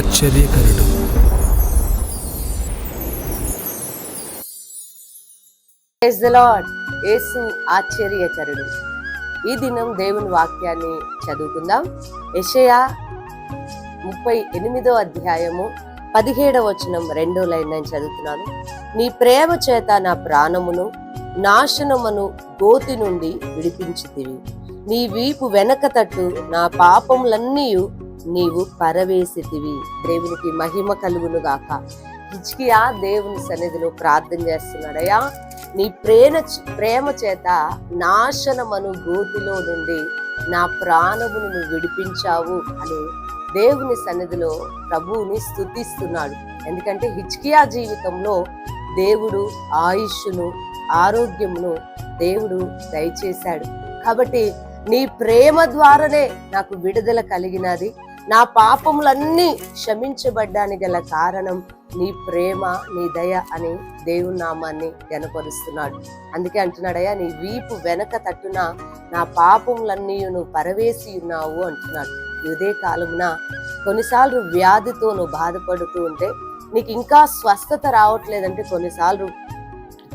ఆశ్చర్యకరుడు. యేసు ఆశ్చర్యకరుడు. ఈ దినం దేవుని వాక్యాన్ని చదువుకుందాం. యషయా ముప్పై ఎనిమిదో అధ్యాయము పదిహేడవ వచనం రెండో లైన్ నేను చదువుతున్నాను. నీ ప్రేమ చేత నా ప్రాణమును నాశనమును గోతి నుండి విడిపించితివి. నీ వీపు వెనక తట్టు నా పాపములన్నీ నీవు పరవేసితివి దేవునికి మహిమ కలుగును గాక హిజ్కియా దేవుని సన్నిధిలో ప్రార్థన చేస్తున్నాడయ్యా. నీ ప్రేమ ప్రేమ చేత నాశనమను గోతిలో నుండి నా ప్రాణమును నువ్వు విడిపించావు అని దేవుని సన్నిధిలో ప్రభువుని స్థుతిస్తున్నాడు ఎందుకంటే హిచ్కియా జీవితంలో దేవుడు ఆయుష్ను ఆరోగ్యమును దేవుడు దయచేశాడు. కాబట్టి నీ ప్రేమ ద్వారానే నాకు విడుదల కలిగినది. నా పాపములన్నీ క్షమించబడ్డానికి గల కారణం నీ ప్రేమ నీ దయ అని దేవుని నామాన్ని గనపరుస్తున్నాడు అందుకే అంటున్నాడయ్యా నీ వీపు వెనక తట్టున నా పాపములన్నీ నువ్వు పరవేసి ఉన్నావు అంటున్నాడు. ఇదే కాలమున కొన్నిసార్లు వ్యాధితో నువ్వు బాధపడుతూ ఉంటే నీకు ఇంకా స్వస్థత రావట్లేదంటే కొన్నిసార్లు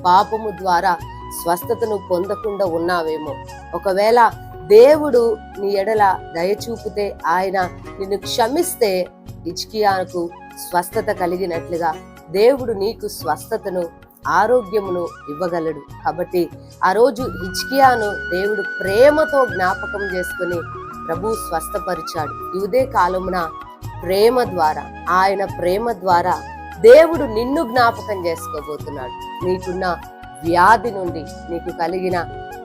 పాపము ద్వారా స్వస్థతను పొందకుండా ఉన్నావేమో. ఒకవేళ దేవుడు నీ ఎడల దయచూపితే ఆయన నిన్ను క్షమిస్తే ఇజ్కియాకు స్వస్థత కలిగినట్లుగా దేవుడు నీకు స్వస్థతను ఆరోగ్యమును ఇవ్వగలడు. కాబట్టి ఆ రోజు హిచ్కియాను దేవుడు ప్రేమతో జ్ఞాపకం చేసుకుని ప్రభు స్వస్థపరిచాడు. ఇదే కాలమున ప్రేమ ద్వారా ఆయన ప్రేమ ద్వారా దేవుడు నిన్ను జ్ఞాపకం చేసుకోబోతున్నాడు. నీకున్న వ్యాధి నుండి నీకు కలిగిన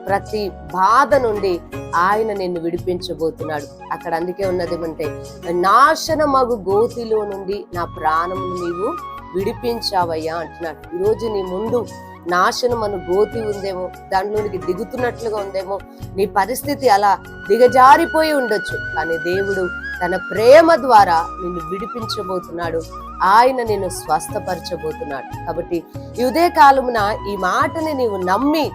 ప్రతి బాధ నుండి ఆయన నిన్ను విడిపించబోతున్నాడు. అక్కడ అందుకే ఉన్నది ఏమంటే నాశనమగు గోతిలో నుండి నా ప్రాణం నీవు విడిపించావయ్యా అంటున్నాడు. ఈరోజు నీ ముందు నాశనం అను గోతి ఉందేమో దానిలోనికి దిగుతున్నట్లుగా ఉందేమో నీ పరిస్థితి అలా దిగజారిపోయి ఉండొచ్చు. కానీ దేవుడు తన ప్రేమ ద్వారా నిన్ను విడిపించబోతున్నాడు. ఆయన నిన్ను స్వస్థపరచబోతున్నాడు. కాబట్టి ఇదే కాలమున ఈ మాటని నీవు నమ్మి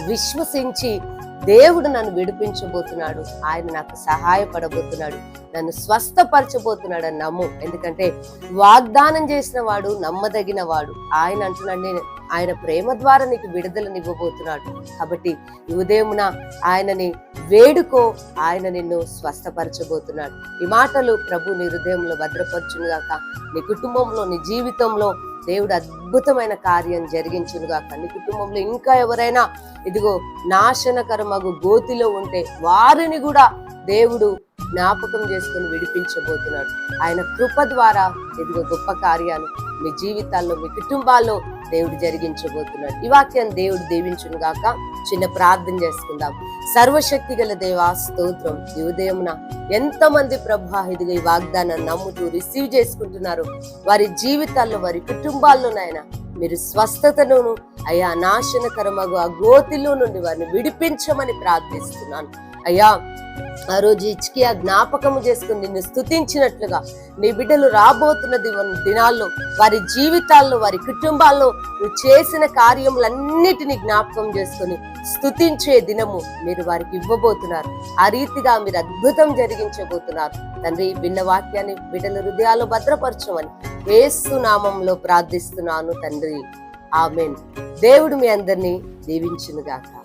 విశ్వసించి దేవుడు నన్ను విడిపించబోతున్నాడు. ఆయన నాకు సహాయపడబోతున్నాడు. నన్ను స్వస్థపరచబోతున్నాడు అని నమ్ము. ఎందుకంటే వాగ్దానం చేసిన వాడు నమ్మదగిన వాడు. ఆయన అంటున్నాడు నేను ఆయన ప్రేమ ద్వారా నీకు విడుదలనివ్వబోతున్నాడు కాబట్టి ఉదయమున ఆయనని వేడుకో. ఆయన నిన్ను స్వస్థపరచబోతున్నాడు. ఈ మాటలు ప్రభు నీ హృదయంలో భద్రపరచునుగాక. నీ కుటుంబంలో నీ జీవితంలో దేవుడు అద్భుతమైన కార్యం జరిగించునుగాక. నీ కుటుంబంలో ఇంకా ఎవరైనా ఇదిగో నాశనకరమగు గోతిలో ఉంటే వారిని కూడా దేవుడు జ్ఞాపకం చేసుకుని విడిపించబోతున్నాడు. ఆయన కృప ద్వారా ఇదిగో గొప్ప కార్యాలు మీ జీవితాల్లో మీ కుటుంబాల్లో దేవుడు జరిగించబోతున్నాడు. ఈ వాక్యం దేవుడు దీవించును గాక. చిన్న ప్రార్థన చేసుకుందాం. సర్వశక్తి గల దేవా స్తోత్రం. ఈ ఉదయమున ఎంతమంది ప్రభా ఇదిగో ఈ వాగ్దానాన్ని నమ్ముతూ రిసీవ్ చేసుకుంటున్నారు వారి జీవితాల్లో వారి కుటుంబాల్లో నాయన మీరు స్వస్థతను అయ్యా నాశనకరమగు ఆ గోతిలో నుండి వారిని విడిపించమని ప్రార్థిస్తున్నాను. అయ్యా ఆ రోజు ఇచ్చికి ఆ జ్ఞాపకము చేసుకుని నిన్ను స్థుతించినట్లుగా నీ బిడ్డలు రాబోతున్న దివ- దినాల్లో వారి జీవితాల్లో వారి కుటుంబాల్లో నువ్వు చేసిన కార్యములన్నిటినీ జ్ఞాపకం చేసుకుని స్థుతించే దినము మీరు వారికి ఇవ్వబోతున్నారు. ఆ రీతిగా మీరు అద్భుతం జరిగించబోతున్నారు. తండ్రి భిన్న వాక్యాన్ని బిడ్డల హృదయాల్లో భద్రపరచమని ఏసు నామంలో ప్రార్థిస్తున్నాను తండ్రి. ఆమెన్. దేవుడు మీ అందరినీ దీవించునుగాక.